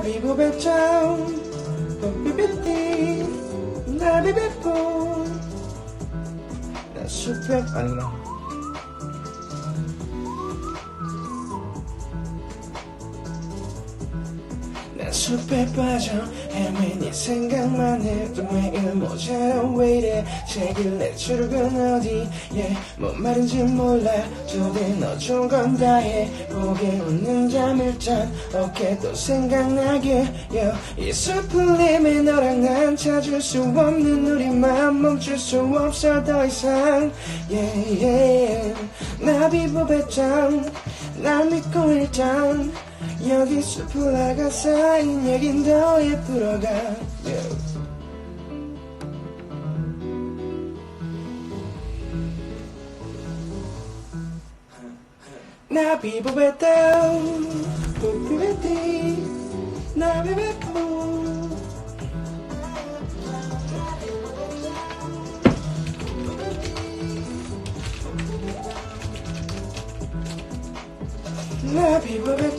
배짱 삐삐삐 나비배뽀 나 숲에 아니구나 숲에 빠져 헤매 네 생각만 해도 매일 모자라 왜 이래 책을 내 출근 어디 예뭔 말인지 몰라. 저대 너 좋은 건 다해. 보게 웃는 잠일잔 어깨도 생각나게 yeah. 이 슬픈 림에 너랑 난 찾을 수 없는 우리만 멈출 수 없어 더 이상. Yeah, yeah. 나 비보 배짱 날 믿고 일단 여기 숲을 나가 쌓인 얘긴 더 예쁘러가 yeah. 나 비보베다 뽀삐베띠 나비베뽀 나비보베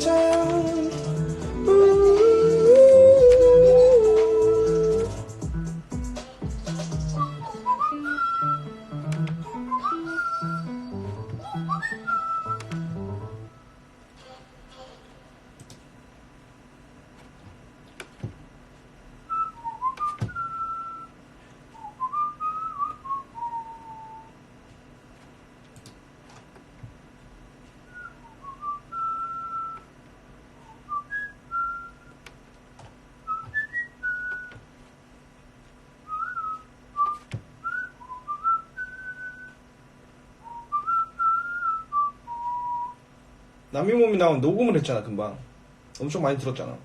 남이몸이 나온 녹음을 했잖아 금방. 엄청 많이 들었잖아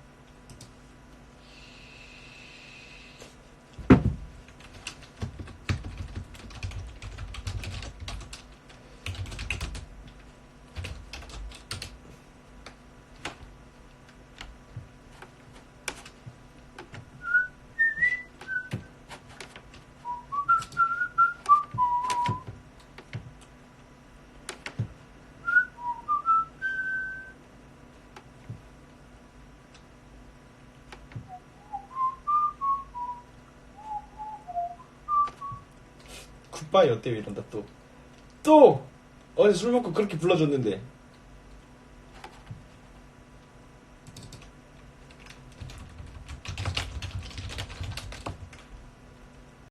굿바이 어때요 이런다 또 또! 어제 술 먹고 그렇게 불러줬는데